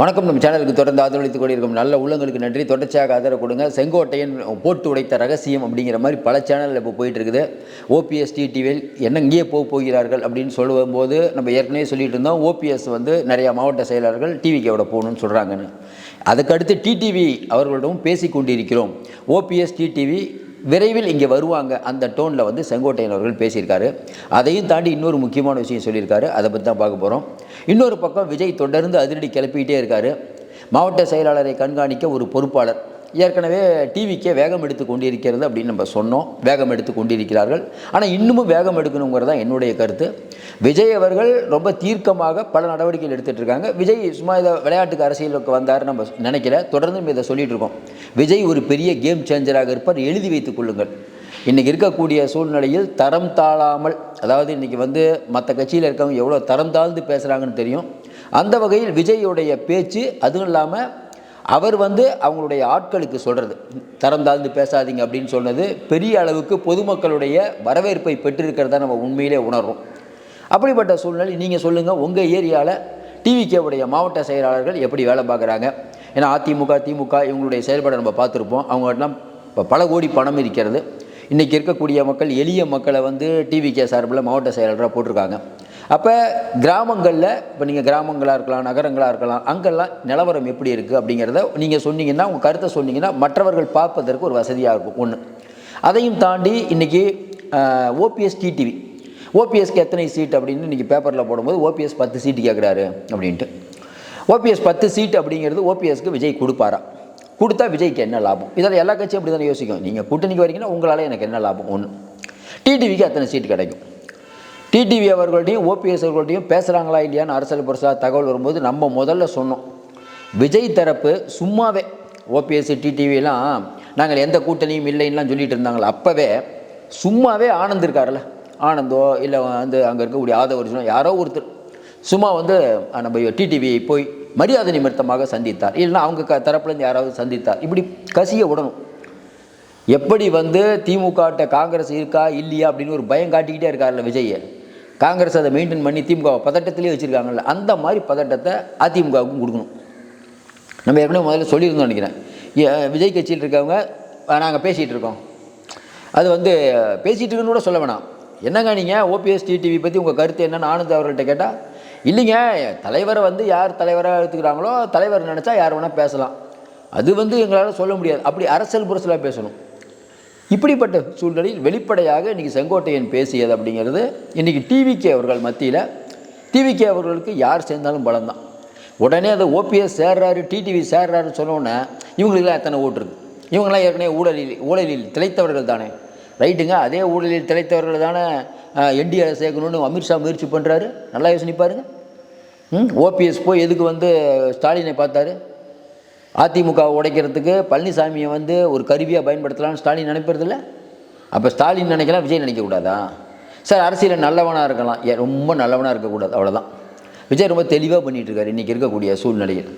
வணக்கம். நம்ம சேனலுக்கு தொடர்ந்து ஆதரவளித்துக் கொண்டிருக்கும் நல்ல உள்ளங்களுக்கு நன்றி. தொடர்ச்சியாக ஆதரவு கொடுங்க. செங்கோட்டையன் போட்டு உடைத்த ரகசியம் அப்படிங்கிற மாதிரி பல சேனலில் இப்போ போயிட்டு இருக்குது ஓபிஎஸ் டிடிவியில் என்ன இங்கேயே போக போகிறார்கள் அப்படின்னு சொல்லும்போது நம்ம ஏற்கனவே சொல்லிட்டு இருந்தோம். ஓபிஎஸ் வந்து நிறையா மாவட்ட செயலாளர்கள் டிவிக்கோட போகணும்னு சொல்கிறாங்கன்னு அதுக்கடுத்து டிடிவி அவர்களிடமும் பேசி கொண்டிருக்கிறோம் ஓபிஎஸ் டிடிவி விரைவில் இங்கே வருவாங்க. அந்த டோனில் வந்து செங்கோட்டையன் அவர்கள் பேசியிருக்காரு. அதையும் தாண்டி இன்னொரு முக்கியமான விஷயம் சொல்லியிருக்காரு. அதை பற்றி தான் பார்க்க போகிறோம் இன்னொரு பக்கம் விஜய் தொடர்ந்து அதிரடி கிளப்பிக்கிட்டே இருக்காரு. மாவட்ட செயலாளரை கண்காணிக்க ஒரு பொறுப்பாளர். ஏற்கனவே டிவிக்கே வேகம் எடுத்து கொண்டிருக்கிறது அப்படின்னு நம்ம சொன்னோம். வேகம் எடுத்து கொண்டிருக்கிறார்கள். ஆனால் இன்னமும் வேகம் எடுக்கணுங்கிறது தான் என்னுடைய கருத்து. விஜய் அவர்கள் ரொம்ப தீர்க்கமாக பல நடவடிக்கைகள் எடுத்துகிட்டு இருக்காங்க. விஜய் சும்மா இதை விளையாட்டுக்கு அரசியலுக்கு வந்தார் நம்ம நினைக்கல. தொடர்ந்து நம்ம இதை சொல்லிட்டு இருக்கோம். விஜய் ஒரு பெரிய கேம் சேஞ்சராக இருப்பார். எழுதி வைத்துக் கொள்ளுங்கள். இன்றைக்கி இருக்கக்கூடிய சூழ்நிலையில் தரம் தாழாமல் அதாவது இன்றைக்கி வந்து மற்ற கட்சியில் இருக்கவங்க எவ்வளோ தரம் தாழ்ந்து பேசுகிறாங்கன்னு தெரியும். அந்த வகையில் விஜயுடைய பேச்சு அதுவும் இல்லாமல் அவர் வந்து அவங்களுடைய ஆட்களுக்கு சொல்கிறது தரம் தாழ்ந்து பேசாதீங்க அப்படின்னு சொன்னது பெரிய அளவுக்கு பொதுமக்களுடைய வரவேற்பை பெற்றிருக்கிறத நம்ம உண்மையிலே உணர்றோம். அப்படிப்பட்ட சூழ்நிலை நீங்கள் சொல்லுங்கள் உங்கள் ஏரியாவில் டிவிகேவுடைய மாவட்ட செயலாளர்கள் எப்படி வேலை பார்க்குறாங்க? ஏன்னா அதிமுக திமுக இவங்களுடைய செயல்பாடை நம்ம பார்த்துருப்போம். அவங்ககிட்டலாம் இப்போ பல கோடி பணம் இருக்கிறது. இன்றைக்கி இருக்கக்கூடிய மக்கள் எளிய மக்களை வந்து டிவிகே சார்பில் மாவட்ட செயலாளராக போட்டிருக்காங்க. அப்போ கிராமங்களில் இப்போ நீங்கள் கிராமங்களாக இருக்கலாம் நகரங்களாக இருக்கலாம் அங்கெல்லாம் நிலவரம் எப்படி இருக்குது அப்படிங்கிறத நீங்கள் சொன்னீங்கன்னா உங்கள் கருத்தை சொன்னீங்கன்னா மற்றவர்கள் பார்ப்பதற்கு ஒரு வசதியாக இருக்கும். ஒன்று அதையும் தாண்டி இன்றைக்கி ஓபிஎஸ் டிடிவி ஓபிஎஸ்க்கு எத்தனை சீட் அப்படின்னு இன்றைக்கி பேப்பரில் போடும்போது ஓபிஎஸ் பத்து சீட்டு கேட்குறாரு அப்படின்ட்டு. ஓபிஎஸ் பத்து சீட் அப்படிங்கிறது ஓபிஎஸ்க்கு விஜய் கொடுப்பாரா? கொடுத்தா விஜய்க்கு என்ன லாபம்? இதில் எல்லா கட்சியும் அப்படி தானே யோசிக்கும். நீங்கள் கூட்டணிக்கு வரீங்கன்னா உங்களால் எனக்கு என்ன லாபம்? ஒன்று டிடிவிக்கு அத்தனை சீட் கிடைக்கும். டிடிவி அவர்கள்ட்டையும் ஓபிஎஸ் அவர்கள்ட்டையும் பேசுகிறாங்களா இல்லையான்னு அரசியல் புரசா தகவல் வரும்போது நம்ம முதல்ல சொன்னோம். விஜய் தரப்பு சும்மாவே ஓபிஎஸ் டிடிவிலாம் நாங்கள் எந்த கூட்டணியும் இல்லைன்னா சொல்லிட்டு இருந்தாங்களே அப்போவே சும்மாவே ஆனந்த் இருக்கார்ல ஆனந்தோ இல்லை வந்து அங்கே இருக்கக்கூடிய ஆதவர்ஜனோ யாரோ ஒருத்தர். சும்மா வந்து நம்ம டிடிவியை போய் மரியாதை நிமித்தமாக சந்தித்தார். இல்லைன்னா அவங்க க தரப்புலேருந்து யாராவது சந்தித்தார். இப்படி கசிய விடணும். எப்படி வந்து திமுகட்ட காங்கிரஸ் இருக்கா இல்லையா அப்படின்னு ஒரு பயம் காட்டிக்கிட்டே இருக்கார்ல விஜயை காங்கிரஸ் அதை மெயின்டைன் பண்ணி திமுக பதட்டத்திலே வச்சுருக்காங்கல்ல அந்த மாதிரி பதட்டத்தை அதிமுகவுக்கும் கொடுக்கணும். நம்ம ஏற்கனவே முதல்ல சொல்லியிருந்தோம் நினைக்கிறேன். விஜய் கட்சியில் இருக்கவங்க நாங்கள் பேசிகிட்டு இருக்கோம். அது வந்து பேசிகிட்டு இருக்குன்னு கூட சொல்ல வேணாம். என்னங்க நீங்கள் ஓபிஎஸ் டிடிவி பற்றி உங்கள் கருத்து என்னென்னு ஆனந்த் அவர்கள்ட்ட கேட்டால் இல்லைங்க தலைவரை வந்து யார் தலைவராக எடுத்துக்கிறாங்களோ தலைவர் நினச்சா யார் வேணால் பேசலாம். அது வந்து எங்களால் சொல்ல முடியாது. அப்படி அரசியல் புரசலாக பேசணும். இப்படிப்பட்ட சூழ்நிலையில் வெளிப்படையாக இன்றைக்கி செங்கோட்டையன் பேசியது அப்படிங்கிறது இன்றைக்கி டிவிகே அவர்கள் மத்தியில் டிவிகே அவர்களுக்கு யார் சேர்ந்தாலும் பலம் தான் உடனே அதை ஓபிஎஸ் சேர்றாரு டிடிவி சேர்றாருன்னு சொன்னோன்னே இவங்களுக்குலாம் எத்தனை ஓட்டு இருக்கு? இவங்களாம் ஏற்கனவே ஊழலில் ஊழலில் திளைத்தவர்கள் தானே. ரைட்டுங்க அதே ஊழலில் திளைத்தவர்கள் தானே என்டிஆரை சேர்க்கணும்னு அமித்ஷா முயற்சி பண்ணுறாரு நல்லா யோசனை ம் ஓபிஎஸ் போய் எதுக்கு வந்து ஸ்டாலினை பார்த்தாரு? அதிமுக உடைக்கிறதுக்கு பழனிசாமியை வந்து ஒரு கருவியாக பயன்படுத்தலாம்னு ஸ்டாலின் நினைப்பதில்ல? அப்போ ஸ்டாலின் நினைக்கலாம் விஜய் நினைக்கக்கூடாதா? சார் அரசியலில் நல்லவனாக இருக்கலாம். ஏன் ரொம்ப நல்லவனாக இருக்கக்கூடாது அவ்வளோதான் விஜய் ரொம்ப தெளிவாக பண்ணிகிட்ருக்காரு இன்றைக்கி இருக்கக்கூடிய சூழ்நிலையில்.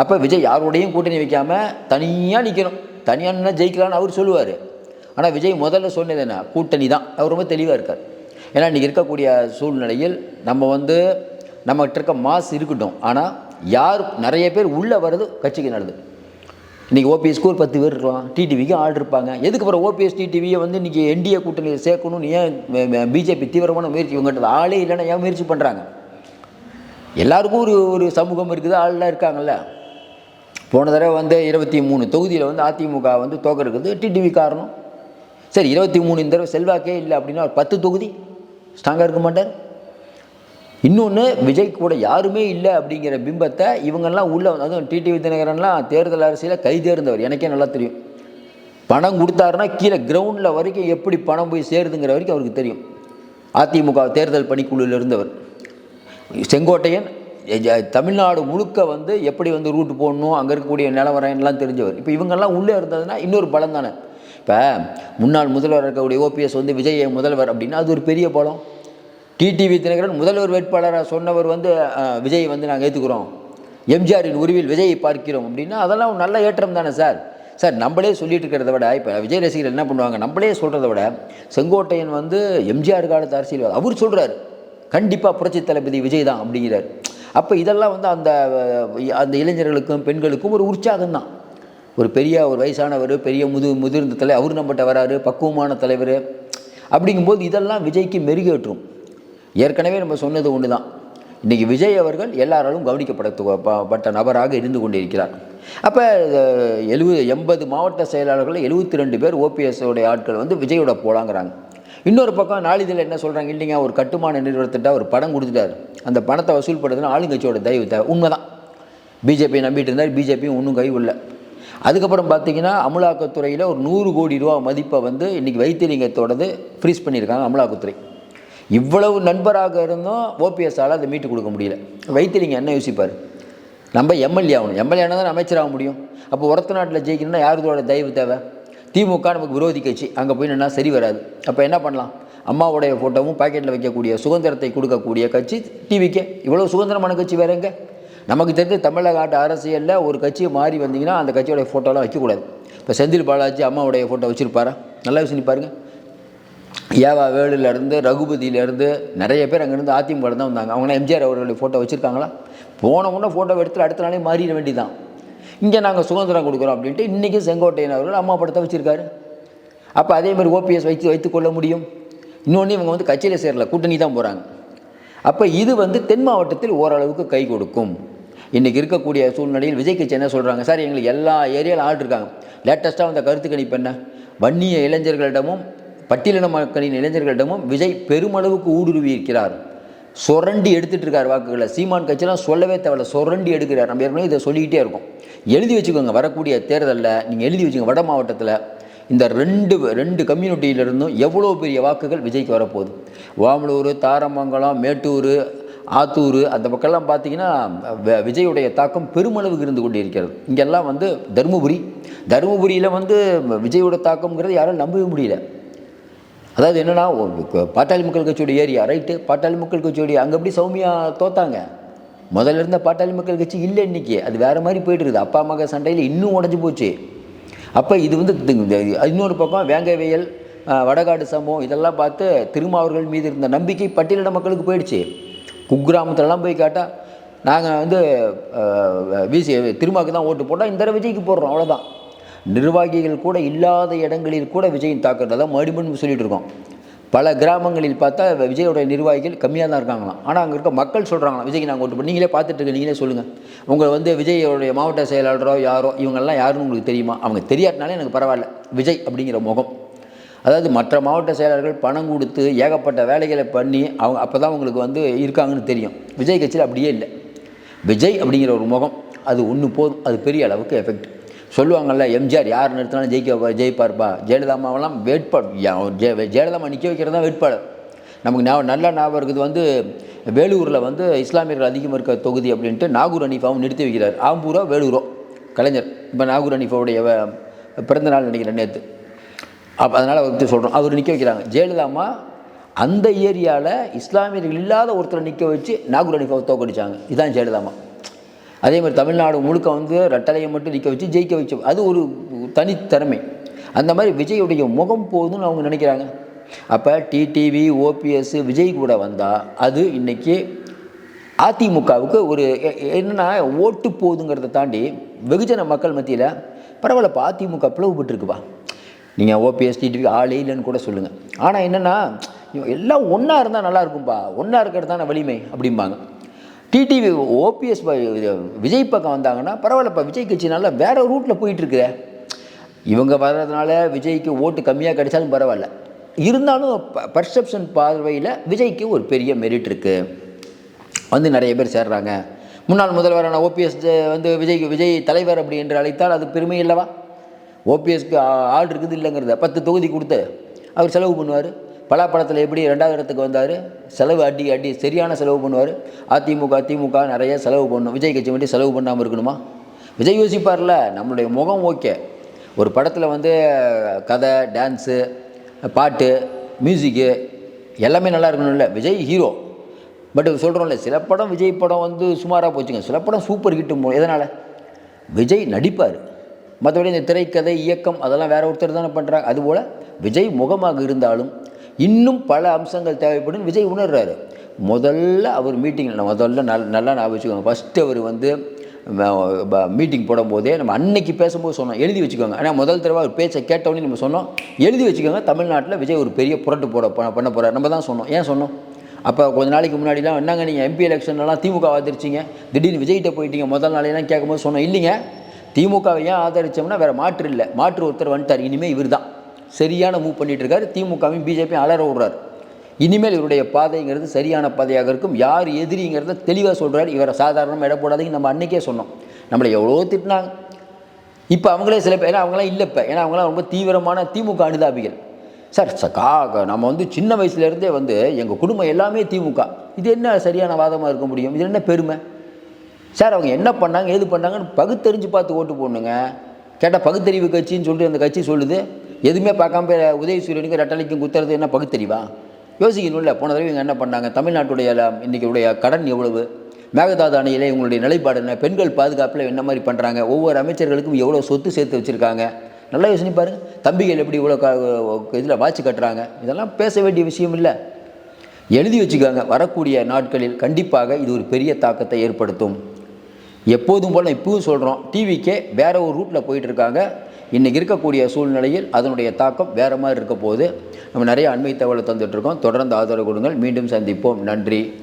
அப்போ விஜய் யாரோடையும் கூட்டணி வைக்காமல் தனியாக நிற்கணும் தனியாக நின்னா ஜெயிக்கலாம்னு அவர் சொல்லுவார். ஆனால் விஜய் முதல்ல சொன்னது என்ன? கூட்டணி தான். அவர் ரொம்ப தெளிவாக இருக்கார். ஏன்னா இன்றைக்கி இருக்கக்கூடிய சூழ்நிலையில் நம்ம வந்து நம்மகிட்ட இருக்க மாஸ் இருக்கட்டும். ஆனால் யார் நிறைய பேர் உள்ளே வர்றது கட்சிக்கு நல்லது. இன்றைக்கி ஓபிஎஸ்க்கு ஒரு பத்து பேர் இருக்கலாம். டிடிவிக்கு ஆள் இருப்பாங்க. எதுக்கு அப்புறம் ஓபிஎஸ் டிடிவியை வந்து இன்றைக்கி என்டிஏ கூட்டணியில் சேர்க்கணும்னு ஏன் பிஜேபி தீவிரமான முயற்சி இவங்கன்றது ஆளே இல்லைன்னா ஏன் முயற்சி பண்ணுறாங்க எல்லாருக்கும் ஒரு ஒரு சமூகம் இருக்குது. ஆள்லாம் இருக்காங்கல்ல. போன தடவை வந்து இருபத்தி மூணு தொகுதியில் வந்து அதிமுக வந்து தோக்கறதுக்கு டிடிவி காரணம். சரி இருபத்தி மூணு இந்த தடவை செல்வாக்கே இல்லை அப்படின்னா ஒரு பத்து தொகுதி ஸ்ட்ராங்காக இருக்க மாட்டார். இன்னொன்று விஜய் கூட யாருமே இல்லை அப்படிங்கிற பிம்பத்தை இவங்கெல்லாம் உள்ளே வந்து- அதுவும் டிடிவி தினகரன்லாம் தேர்தல் அரசியலில் கை தேர்ந்தவர். எனக்கே நல்லா தெரியும். பணம் கொடுத்தாருன்னா கீழே கிரவுண்டில் வரைக்கும் எப்படி பணம் போய் சேருதுங்கிற வரைக்கும் அவருக்கு தெரியும். அதிமுக தேர்தல் பணிக்குழுவில் இருந்தவர். செங்கோட்டையன் தமிழ்நாடு முழுக்க வந்து எப்படி வந்து ரூட்டு போடணும் அங்கே இருக்கக்கூடிய நிலவரம்லாம் தெரிஞ்சவர். இப்போ இவங்கெல்லாம் உள்ளே இருந்ததுன்னா இன்னொரு பலம் தானே. இப்போ முன்னாள் முதல்வர் இருக்கக்கூடிய ஓபிஎஸ் வந்து விஜய் முதல்வர் அப்படின்னா அது ஒரு பெரிய பலம். டிடிவி தினகரன் முதல்வர் வேட்பாளராக சொன்னவர் வந்து விஜய் வந்து நாங்கள் ஏற்றுக்கிறோம் எம்ஜிஆரின் உருவில் விஜயை பார்க்கிறோம் அப்படின்னா அதெல்லாம் ஒரு நல்ல ஏற்றம் தானே சார். சார் நம்மளே சொல்லிட்டு இருக்கிறத விட இப்போ விஜய் ரசிகர் என்ன பண்ணுவாங்க? நம்மளே சொல்கிறத விட செங்கோட்டையன் வந்து எம்ஜிஆர் காலத்து அரசியல் அவர் சொல்கிறாரு கண்டிப்பாக புரட்சி தளபதி விஜய் தான் அப்படிங்கிறார். அப்போ இதெல்லாம் வந்து அந்த அந்த இளைஞர்களுக்கும் பெண்களுக்கும் ஒரு உற்சாகம் தான் ஒரு பெரிய ஒரு வயசானவர் பெரிய முது முதிர்ந்த தலைவர் அவர் நம்மகிட்ட வராரு பக்குவமான தலைவர். அப்படிங்கும்போது இதெல்லாம் விஜய்க்கு மெருகேற்றும். ஏற்கனவே நம்ம சொன்னது ஒன்று தான் இன்றைக்கி விஜய் அவர்கள் எல்லாராலும் கவனிக்கப்படப்பட்ட நபராக இருந்து கொண்டிருக்கிறார். அப்போ எழுபது எண்பது மாவட்ட செயலாளர்கள் எழுபத்தி ரெண்டு பேர் ஓபிஎஸோடைய ஆட்கள் வந்து விஜயோட போலாங்கிறாங்க. இன்னொரு பக்கம் நாளிதழில் என்ன சொல்கிறாங்க இல்லைங்க ஒரு கட்டுமான நிறுவனத்திட்ட ஒரு படம் கொடுத்துட்டாரு. அந்த பணத்தை வசூல் பண்ணுறதுன்னா ஆளுங்கட்சியோட தயவு தேவை உண்மைதான். பிஜேபியை நம்பிட்டு இருந்தார் பிஜேபியும் ஒன்றும் கை உள்ள அதுக்கப்புறம் பார்த்தீங்கன்னா அமலாக்கத்துறையில் ஒரு நூறு கோடி ரூபா மதிப்பை வந்து இன்றைக்கி வைத்தியலிங்கத்தோடது ஃப்ரீஸ் பண்ணியிருக்காங்க அமலாக்கத்துறை. இவ்வளவு நண்பராக இருந்தும் ஓபிஎஸ்ஸால் அதை மீட்டு கொடுக்க முடியல. வைத்தியலிங்க என்ன யோசிப்பார்? நம்ம எம்எல்ஏ ஆகணும். எம்எல்ஏ ஆனால் தான் அமைச்சராக முடியும். அப்போ உரத்த நாட்டில் ஜெயிக்கணும்னா யாருதோட தயவு தேவை? திமுக நமக்கு விரோதி கட்சி. அங்கே போய் நின்னா சரி வராது. அப்போ என்ன பண்ணலாம்? அம்மாவுடைய ஃபோட்டோவும் பாக்கெட்டில் வைக்கக்கூடிய சுதந்திரத்தை கொடுக்கக்கூடிய கட்சி டிவிக்கே இவ்வளோ சுதந்திரமான கட்சி வேறு எங்கே? நமக்கு தெரிஞ்ச தமிழக நாட்டு அரசியலில் ஒரு கட்சியை மாறி வந்தீங்கன்னா அந்த கட்சியோடைய ஃபோட்டோலாம் வைக்கக்கூடாது. இப்போ செந்தில் பாலாஜி அம்மாவுடைய ஃபோட்டோ வச்சுருப்பாரா? நல்லா விஷயம் பாருங்க. ஏவா வேலுலேருந்து ரகுபதியிலேருந்து நிறைய பேர் அங்கேருந்து அதிமுக தான் வந்தாங்க. அவங்களாம் எம்ஜிஆர் அவர்களுடைய ஃபோட்டோ வச்சுருக்காங்களா? போன உடனே ஃபோட்டோ எடுத்து அடுத்த நாளே மாறிட வேண்டிதான் இங்கே நாங்கள் சுதந்திரம் கொடுக்குறோம் அப்படின்ட்டு இன்றைக்கி செங்கோட்டையன் அவர்கள் அம்மா படத்தை வச்சுருக்காரு. அப்போ அதே மாதிரி ஓபிஎஸ் வைத்து வைத்துக்கொள்ள முடியும். இன்னொன்று இவங்க வந்து கட்சியில் சேரல கூட்டணி தான் போகிறாங்க அப்போ இது வந்து தென் மாவட்டத்தில் ஓரளவுக்கு கை கொடுக்கும். இன்றைக்கி இருக்கக்கூடிய சூழ்நிலையில் விஜய் கட்சி என்ன சொல்கிறாங்க சார் எங்களுக்கு எல்லா ஏரியாவில் ஆள் இருக்காங்க. லேட்டஸ்ட்டாக வந்த கருத்து கணிப்பு என்ன? வன்னிய இளைஞர்களிடமும் பட்டியலின மக்களின் இளைஞர்களிடமும் விஜய் பெருமளவுக்கு ஊடுருவி இருக்கிறார். சுரண்டி எடுத்துட்டு இருக்கார் வாக்குகளை. சீமான் கட்சியெலாம் சொல்லவே தேவையில்ல. சுரண்டி எடுக்கிறார். நம்ம ஏற்கனவே இதை சொல்லிக்கிட்டே இருக்கோம். எழுதி வச்சுக்கோங்க. வரக்கூடிய தேர்தலில் நீங்கள் எழுதி வச்சுக்கோங்க. வட மாவட்டத்தில் இந்த ரெண்டு ரெண்டு கம்யூனிட்டியிலிருந்தும் எவ்வளோ பெரிய வாக்குகள் விஜய்க்கு வரப்போகுது? வாமலூர் தாரமங்கலம் மேட்டூர் ஆத்தூர் அந்த பக்கம்லாம் பார்த்தீங்கன்னா விஜயுடைய தாக்கம் பெருமளவுக்கு இருந்து கொண்டு இருக்கிறது இங்கெல்லாம் வந்து தருமபுரி. தருமபுரியில் வந்து விஜயோட தாக்கம்ங்கிறது யாரும் நம்பவே முடியல. அதாவது என்னன்னா பாட்டாளி மக்கள் கட்சியோடைய ஏரியா ரைட்டு பாட்டாளி மக்கள் கட்சியோடைய அங்கே எப்படி சௌமியா தோத்தாங்க? முதல்ல இருந்த பாட்டாளி மக்கள் கட்சி இல்லை இன்னைக்கு. அது வேறு மாதிரி போயிட்டுருது அப்பா மக சண்டையில் இன்னும் உடஞ்சி போச்சு. அப்போ இது வந்து இன்னொரு பக்கம் வேங்கவேயல் வடகாடு சம்பவம் இதெல்லாம் பார்த்து திருமாவர்கள் மீது இருந்த நம்பிக்கை பட்டியலிட மக்களுக்கு போயிடுச்சு. குக்கிராமத்துலலாம் போய் கேட்டால் நாங்கள் வந்து விசி திருமாவுக்கு தான் ஓட்டு போட்டால் இந்த தடவை விஜய்க்கு போடுறோம் அவ்வளோதான் நிர்வாகிகள் கூட இல்லாத இடங்களில் கூட விஜயின் தாக்கத்தை தான் மறுபடியும் சொல்லிட்டு இருக்கோம். பல கிராமங்களில் பார்த்தா விஜயோடைய நிர்வாகிகள் கம்மியாக தான் இருக்காங்களாம். ஆனால் அங்கே இருக்க மக்கள் சொல்கிறாங்களாம் விஜய்க்கு நாங்கள் ஓட்டு நீங்களே பார்த்துட்டு நீங்களே சொல்லுங்கள் உங்களை வந்து விஜயோடைய மாவட்ட செயலாளரோ யாரோ இவங்கெல்லாம் யாருன்னு உங்களுக்கு தெரியுமா? அவங்க தெரியாட்டினாலே எனக்கு பரவாயில்ல. விஜய் அப்படிங்கிற முகம். அதாவது மற்ற மாவட்ட செயலாளர்கள் பணம் கொடுத்து ஏகப்பட்ட வேலைகளை பண்ணி அவங்க அப்போ தான் அவங்களுக்கு வந்து இருக்காங்கன்னு தெரியும். விஜய் கட்சியில் அப்படியே இல்லை. விஜய் அப்படிங்கிற ஒரு முகம் அது ஒன்று போதும். அது பெரிய அளவுக்கு எஃபெக்ட் சொல்லுவாங்கள்ல எம்ஜிஆர் யார் நிறுத்தினாலும் ஜெயிக்க ஜெயிப்பார்ப்பா? ஜெயலலிதாமாவெல்லாம் வேட்பாளர். ஜெயலலிதாமா நிற்க வைக்கிறது தான் வேட்பாளர். நமக்கு ஞாபகம் நல்ல ஞாபகம் இருக்குது வந்து வேலூரில் வந்து இஸ்லாமியர்கள் அதிகம் இருக்க தொகுதி அப்படின்ட்டு நாகூர் அனிஃபாவும் நிறுத்தி வைக்கிறார். ஆம்பூரோ வேலூரோ. கலைஞர். இப்போ நாகூர் அனிஃபாவுடைய பிறந்த நாள் நினைக்கிறேன் நேற்று அப்போ அதனால் அவருக்கு சொல்கிறோம் அவர் நிற்க வைக்கிறாங்க. ஜெயலலிதாமா அந்த ஏரியாவில் இஸ்லாமியர்கள் இல்லாத ஒருத்தரை நிற்க வச்சு நாகூர் அனிஃபாவை தோக்கடிச்சாங்க இதுதான் ஜெயலலிதாமா அதே மாதிரி தமிழ்நாடு முழுக்க வந்து ரெட்டலையை மட்டும் நிற்க வச்சு ஜெயிக்க வச்சு அது ஒரு தனித்திறமை. அந்த மாதிரி விஜயுடைய முகம் போதும்னு அவங்க நினைக்கிறாங்க. அப்போ டிடிவி ஓபிஎஸ் விஜய் கூட வந்தால் அது இன்னைக்கு அதிமுகவுக்கு ஒரு என்னென்னா என்னன்னா ஓட்டு போகுதுங்கிறத தாண்டி வெகுஜன மக்கள் மத்தியில் பரவாயில்லப்பா அதிமுக பிளவுபட்டுருக்குப்பா. நீங்கள் ஓபிஎஸ் டிடிவி ஆளே இல்லைன்னு கூட சொல்லுங்கள் ஆனால் என்னென்னா எல்லாம் ஒன்றா இருந்தால் நல்லா இருக்கும்பா. ஒன்றா இருக்கிறது தானே வலிமை அப்படிம்பாங்க. டிடிவி ஓபிஎஸ் விஜய் பக்கம் வந்தாங்கன்னா பரவாயில்லப்பா விஜய் கட்சி நல்லா ரூட்டில் போயிட்டுருக்குதே. இவங்க வர்றதுனால விஜய்க்கு ஓட்டு கம்மியாக கிடைச்சாலும் பரவாயில்ல. இருந்தாலும் பர்செப்ஷன் பார்வையில் விஜய்க்கு ஒரு பெரிய மெரிட் இருக்குது வந்து நிறைய பேர் சேர்றாங்க. முன்னாள் முதல்வரான ஓபிஎஸ் வந்து விஜய் விஜய் தலைவர் அப்படி என்று அழைத்தால் அது பெருமை இல்லவா? ஓபிஎஸ்க்கு ஆள் இருக்குது இல்லைங்கிறத பத்து தொகுதி கொடுத்து அவர் செலவு பண்ணுவார். பலாப்பழத்தில் எப்படி ரெண்டாவது இடத்துக்கு வந்தார்? செலவு அடி அடி சரியான செலவு பண்ணுவார். அதிமுக திமுக நிறைய செலவு பண்ணும். விஜய் கட்சி மட்டும் செலவு பண்ணாமல் இருக்கணுமா? விஜய் யோசிப்பார்ல நம்மளுடைய முகம் ஓகே. ஒரு படத்தில் வந்து கதை டான்ஸு பாட்டு மியூசிக்கு எல்லாமே நல்லா இருக்கணும்ல. விஜய் ஹீரோ பட் சொல்கிறோம்ல சில படம் விஜய் படம் வந்து சுமாராக போச்சுங்க. சில படம் சூப்பர் ஹிட்டு எதனால்? விஜய் நடிப்பார். மற்றபடி இந்த திரைக்கதை இயக்கம் அதெல்லாம் வேற ஒருத்தர் தானே பண்ணுறாங்க அதுபோல் விஜய் முகமாக இருந்தாலும் இன்னும் பல அம்சங்கள் தேவைப்படும். விஜய் உணர்றாரு. முதல்ல அவர் மீட்டிங்கில் முதல்ல நல் நல்லா நான் வச்சுக்கோங்க. ஃபஸ்ட்டு அவர் வந்து மீட்டிங் போடும்போதே நம்ம அன்னைக்கு பேசும்போது சொன்னோம். எழுதி வச்சுக்கோங்க. ஆனால் முதல் தடவை அவர் பேச்சை கேட்டவொடனே நம்ம சொன்னோம். எழுதி வச்சுக்கோங்க. தமிழ்நாட்டில் விஜய் ஒரு பெரிய புரட்டு போட பண்ண- போகிறார் நம்ம தான் சொன்னோம். ஏன் சொன்னோம்? அப்போ கொஞ்ச நாளைக்கு முன்னாடிலாம் என்னங்க நீங்கள் எம்பி எலெக்ஷன்லாம் திமுக ஆதரிச்சிங்க திடீர்னு விஜய்கிட்ட போயிட்டீங்க. முதல் நாளையெல்லாம் கேட்கும்போது சொன்னோம். இல்லைங்க. திமுகவை ஏன் ஆதரித்தோம்னா வேறு மாற்று இல்லை. மாற்று ஒருத்தர் வந்துட்டார். இனிமேல் இவர் தான் சரியான மூவ் பண்ணிகிட்ருக்காரு திமுகவையும் பிஜேபியும் அலற விடுறாரு. இனிமேல் இவருடைய பாதைங்கிறது சரியான பாதையாக இருக்கும். யார் எதிரிங்கிறத தெளிவாக சொல்கிறார் இவரை சாதாரணமாக இட போடாதீங்க. நம்ம அன்னைக்கே சொன்னோம். நம்மளை எவ்வளோ திட்டினாங்க. இப்போ அவங்களே சில பேர் ஏன்னா அவங்களாம் இல்லை இப்போ. ஏன்னா அவங்களாம் ரொம்ப தீவிரமான திமுக அனுதாபிகள். சார் ச- கா நம்ம வந்து சின்ன வயசுலேருந்தே வந்து எங்கள் குடும்பம் எல்லாமே திமுக. இது என்ன சரியான வாதமாக இருக்க முடியும்? இது என்ன பெருமை? சார் அவங்க என்ன பண்ணாங்க ஏது பண்ணாங்கன்னு பகுத்தறிஞ்சு பார்த்து ஓட்டு போடணுங்க. கேட்டால் பகுத்தறிவு கட்சின்னு சொல்லிட்டு அந்த கட்சி சொல்லுது. எதுவுமே பார்க்காம போய் ரெட்டலைக்கும் குத்துறது என்ன பகுத்தறிவா? யோசிக்கணும்ல போன தடவை இவங்க என்ன பண்ணாங்க? தமிழ்நாட்டுடைய இன்றைக்கி உடைய கடன் எவ்வளவு? மேகதாது அணையிலே உங்களுடைய நிலைப்பாடு என்ன? பெண்கள் பாதுகாப்பில் என்ன மாதிரி பண்ணுறாங்க ஒவ்வொரு அமைச்சர்களுக்கும் எவ்வளோ சொத்து சேர்த்து வச்சுருக்காங்க? நல்லா யோசனை பாருங்கள் தம்பிகள் எப்படி இவ்வளோ இதில் வாட்ச் கட்டுறாங்க? இதெல்லாம் பேச வேண்டிய விஷயம் இல்லை. எழுதி வச்சுக்கோங்க. வரக்கூடிய நாட்களில் கண்டிப்பாக இது ஒரு பெரிய தாக்கத்தை ஏற்படுத்தும். எப்போதும் போல் இப்பவும் சொல்கிறோம் டிவிக்கே வேறு ஒரு ரூட்டில் போயிட்டுருக்காங்க. இன்றைக்கி இருக்கக்கூடிய சூழ்நிலையில் அதனுடைய தாக்கம் வேறு மாதிரி இருக்க போது நம்ம நிறைய அண்மை தகவலை தந்துட்டுருக்கோம் தொடர்ந்து ஆதரவு கொடுங்கள். மீண்டும் சந்திப்போம். நன்றி.